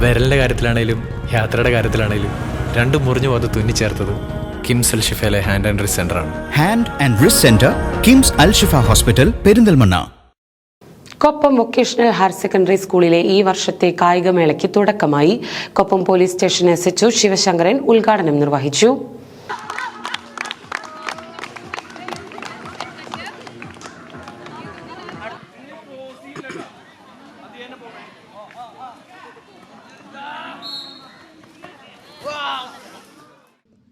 വിരലിന്റെ കാര്യത്തിലാണേലും യാത്രയുടെ കാര്യത്തിലാണേലും രണ്ടും മുറിഞ്ഞു പോകാതെ തുന്നിച്ചേർത്തത് കിംസ് അൽ ഷിഫയിലെ ഹാൻഡ് ആൻഡ് റിസ് ആണ്. Hand and wrist centre KIMS Al Shifa hospital Perinthalmanna. Koppam vocational higher secondary സ്കൂളിലെ ഈ വർഷത്തെ കായികമേളയ്ക്ക് തുടക്കമായി. Koppam police station S HO Sivasankaran ഉദ്ഘാടനം നിർവഹിച്ചു.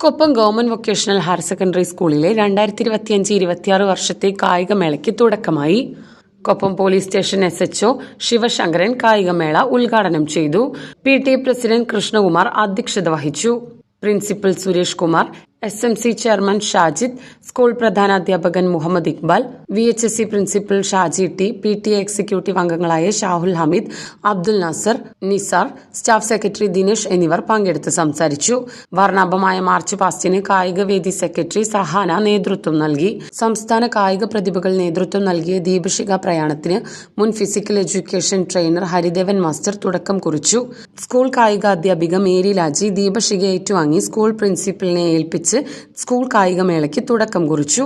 Koppam government vocational higher secondary സ്കൂളിലെ രണ്ടായിരത്തി ഇരുപത്തിയഞ്ച് ഇരുപത്തിയാറ് വർഷത്തെ കായികമേളയ്ക്ക് തുടക്കമായി. Koppam police station S HO Sivasankaran കായികമേള ഉദ്ഘാടനം ചെയ്തു. പി ടി പ്രസിഡന്റ് കൃഷ്ണകുമാർ അധ്യക്ഷത വഹിച്ചു. Principal Suresh Kumar S M C chairman Shajid school പ്രധാനാധ്യാപകൻ Muhammad Iqbal V H S C principal Shaji T P T executive അംഗങ്ങളായ ഷാഹുൽ ഹമീദ് അബ്ദുൽ നാസർ നിസാർ സ്റ്റാഫ് സെക്രട്ടറി ദിനേഷ് എന്നിവർ പങ്കെടുത്ത് സംസാരിച്ചു. വർണാഭമായ March പാസ്റ്റിന് കായികവേദി secretary Sahana നേതൃത്വം നൽകി. സംസ്ഥാന കായിക പ്രതിഭകൾ നേതൃത്വം നൽകിയ ദീപശിഖ പ്രയാണത്തിന് മുൻ physical education trainer Haridevan master തുടക്കം കുറിച്ചു. സ്കൂൾ കായിക അധ്യാപിക മേരി ലാജി ദീപശിഖ ഏറ്റുവാങ്ങി. സ്കൂൾ പ്രിൻസിപ്പലിനെ ഏൽപ്പിച്ച് സ്കൂൾ കായികമേളയ്ക്ക് തുടക്കം കുറിച്ചു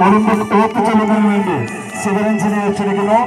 ഒളിമ്പിക് ടോപ്പ് ഏറ്റുചൊല്ലുന്നതിന് വേണ്ടി ശിവരഞ്ജനെ ക്ഷണിക്കുന്നു